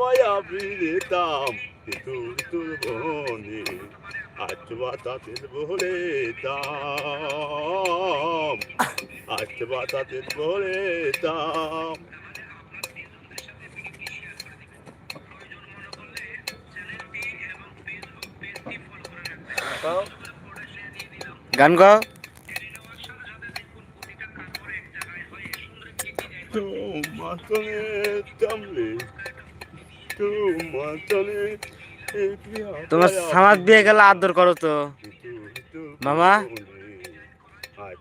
মায়া পিলেতাম তোর তোর বনে আজ বাতাসের বলে দাম আজ বাতাসের বলে দাম গান গাও। তোমার জলে থামলে তোমার সামাজ বিয়ে গেলে আদর করো তো মামা? আজ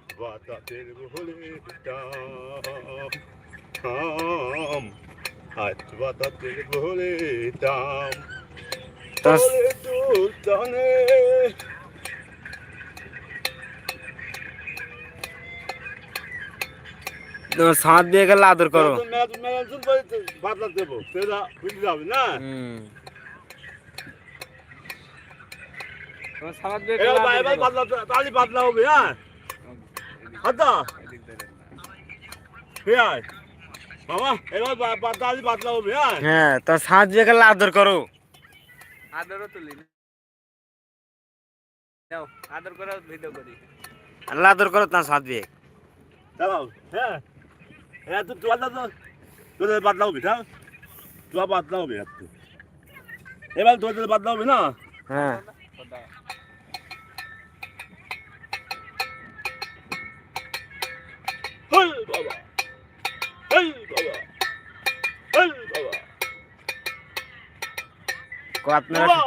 এবার বা- এবার বাতলা তাহলে বাতলা হবে হ্যাঁ? হবে হ্যাঁ? হ্যাঁ সামাজ বিয়ে গেলে আদর করো। আদরও তুলি নাও আদর করে ভিডিও করি। আল্লাহ আদর করো বিয়ে দাঁড়াও হ্যাঁ? হ্যাঁ তো তোর তো তোদের বাতলা হবে হ্যাঁ? তোর বাতলা হবে একটু এবার তোদের বাতলা হবে না? হ্যাঁ। হেই বাবা হেই বাবা হেই বাবা। কো আপনারা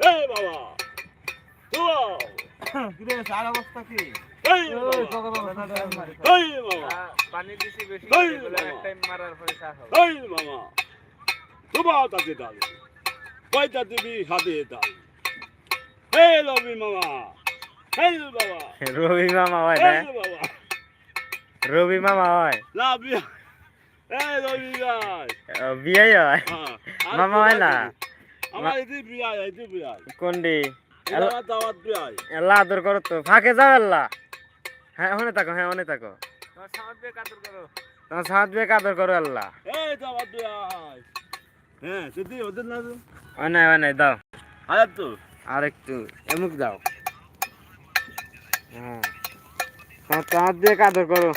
হেই বাবা সার অবস্থা কি? পানি দিছি বেশি এই বলে বাবা। এক টাইম মারার পরে চা খাও হেই মামা তোমার তাতে ডাল কয়টা দিবি হাতে ডাল হেই লবি মামা হেই বাবা রবি মামা হয় না রবি মামা হয় না বিয়া ভাই বিয়েই হয় হ্যাঁ মামা হয় না? আমার এটি বিয়া এটি বিয়া কোনটি এটা আমার দাওয়াত বিয়া আল্লাহ আদর করো তো ফাঁকে যাও আল্লাহ হ্যাঁ ওখানে থাকো হ্যাঁ ওখানে থাকো। তোমার দিয়ে আদর করো। তোমার সামাজ বিয়ে আদর করো আল্লাহ। এই হ্যাঁ যদি ওদের না তো? ওই নাই ওই নাই দাও। আর একটু এমুক দাও। হ্যাঁ। তোমার আদর করো।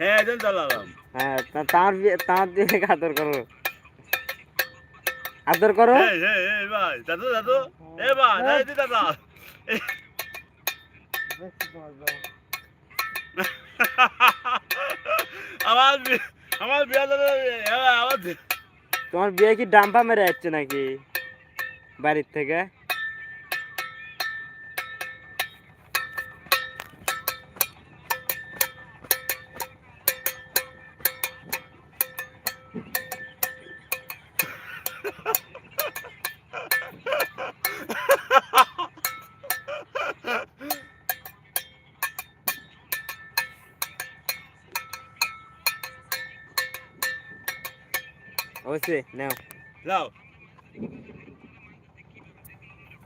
হ্যাঁ হ্যাঁ তার বিয়ে আদর করো। আদর করো। দাদু দাদু। এ ভাই দাদা। আমার আমার বিয়া দাদা আমার তোমার বিয়ে কি ডাম্পা মেরে যাচ্ছে নাকি বাড়ির থেকে? অবশ্যই নাও যাও